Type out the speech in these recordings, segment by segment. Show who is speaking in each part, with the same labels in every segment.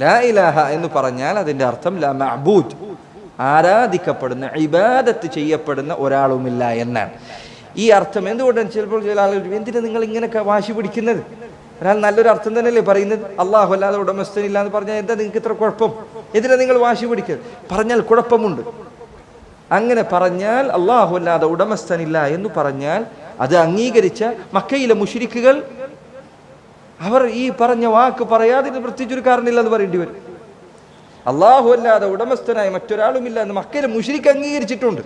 Speaker 1: ലാ ഇലാഹ എന്ന് പറഞ്ഞാൽ അതിന്റെ അർത്ഥം ലാ മഅബൂദ്. ആരാധിക്കപ്പെടുന്ന ഇബാദത്ത് ചെയ്യപ്പെടുന്ന ഒരാളുമില്ല എന്നാണ്. ഈ അർത്ഥം എന്തുകൊണ്ടാണ് ചിലപ്പോൾ ചില ആളുകൾ എന്തിനാ നിങ്ങൾ ഇങ്ങനെയൊക്കെ വാശി പിടിക്കുന്നത്? ഒരാൾ നല്ലൊരു അർത്ഥം തന്നെയല്ലേ പറയുന്നത്? അള്ളാഹു അല്ലാതെ ഉടമസ്ഥനില്ല എന്ന് പറഞ്ഞാൽ എന്താ നിങ്ങൾക്ക് ഇത്ര കുഴപ്പം? എന്തിനാ നിങ്ങൾ വാശി പിടിക്കുന്നത്? പറഞ്ഞാൽ കുഴപ്പമുണ്ട്. അങ്ങനെ പറഞ്ഞാൽ അള്ളാഹു അല്ലാതെ ഉടമസ്ഥനില്ല എന്ന് പറഞ്ഞാൽ അത് അംഗീകരിച്ച മക്കയിലെ മുഷിരിക്കുകൾ അവർ ഈ പറഞ്ഞ വാക്ക് പറയാതെ പ്രത്യേകിച്ച് ഒരു കാരണമില്ല എന്ന് പറയേണ്ടി വരും. അള്ളാഹു അല്ലാതെ ഉടമസ്ഥനായ മറ്റൊരാളുമില്ല എന്ന് മക്കയിലെ മുഷിരിക്ക് അംഗീകരിച്ചിട്ടുണ്ട്.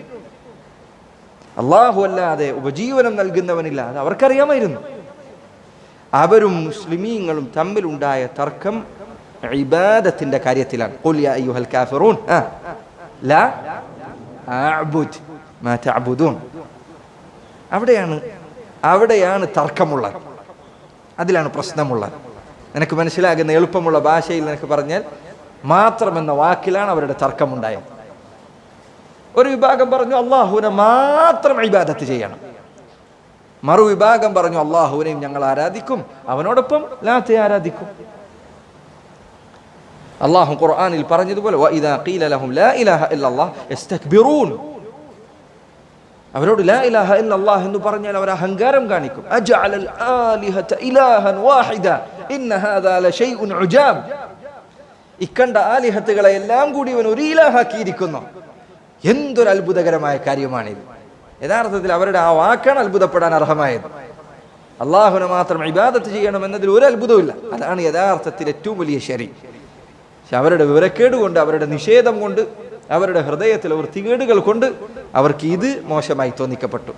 Speaker 1: അള്ളാഹു അല്ലാതെ ഉപജീവനം നൽകുന്നവനില്ല അത് അവർക്കറിയാമായിരുന്നു. അവരും മുസ്ലിമീങ്ങളും തമ്മിലുണ്ടായ തർക്കം ഇബാദത്തിന്റെ കാര്യത്തിലാണ്. അവിടെയാണ് അവിടെയാണ് തർക്കമുള്ളത്. അതിലാണ് പ്രശ്നമുള്ളത്. നിനക്ക് മനസ്സിലാകുന്ന എളുപ്പമുള്ള ഭാഷയിൽ നിനക്ക് പറഞ്ഞാൽ മാത്രം എന്ന വാക്കിലാണ് അവരുടെ തർക്കമുണ്ടായത്. ഒരു വിഭാഗം പറഞ്ഞു അള്ളാഹുവിനെ മാത്രം ഇബാദത്ത് ചെയ്യണം. മറുവിഭാഗം പറഞ്ഞു അള്ളാഹുവിനെയും ഞങ്ങൾ ആരാധിക്കും അവനോടൊപ്പം ലാത്തെ ആരാധിക്കും. അള്ളാഹു ഖുർആാനിൽ പറഞ്ഞതുപോലെ "വഇദാ ഖീല ലഹും ലാ ഇലാഹ ഇല്ലല്ലാഹ് യസ്തക്ബിറൂൻ അവരോട് ലാ ഇലാഹ ഇല്ലല്ലാഹ് എന്ന് പറഞ്ഞാൽ അവർ അഹങ്കാരം കാണിക്കും. അജഅലൽ ആലിഹത ഇലാഹൻ വാഹിദ. ഇന്ന ഹാദാ ലശൈഉൻ ഉജാം ഇക്കണ്ട ആലിഹത്തുകളെ എല്ലാം കൂടി ഇവൻ ഒരു ഇലാഹാക്കിയിരിക്കുന്നു. എന്തൊരു അത്ഭുതകരമായ കാര്യമാണിത്. യഥാർത്ഥത്തിൽ അവരുടെ ആ വാക്കാണ് അത്ഭുതപ്പെടാൻ അർഹമായത്. അള്ളാഹുനെ മാത്രം ഇബാദത്ത് ചെയ്യണം എന്നതിൽ ഒരു അത്ഭുതമില്ല അതാണ് യഥാർത്ഥത്തിൽ ഏറ്റവും വലിയ ശരി. പക്ഷെ അവരുടെ വിവരക്കേട് കൊണ്ട് അവരുടെ നിഷേധം കൊണ്ട് അവരുടെ ഹൃദയത്തിൽ അവർ തികേടുകൾ കൊണ്ട് അവർക്ക് ഇത് മോശമായി തോന്നിക്കപ്പെട്ടു.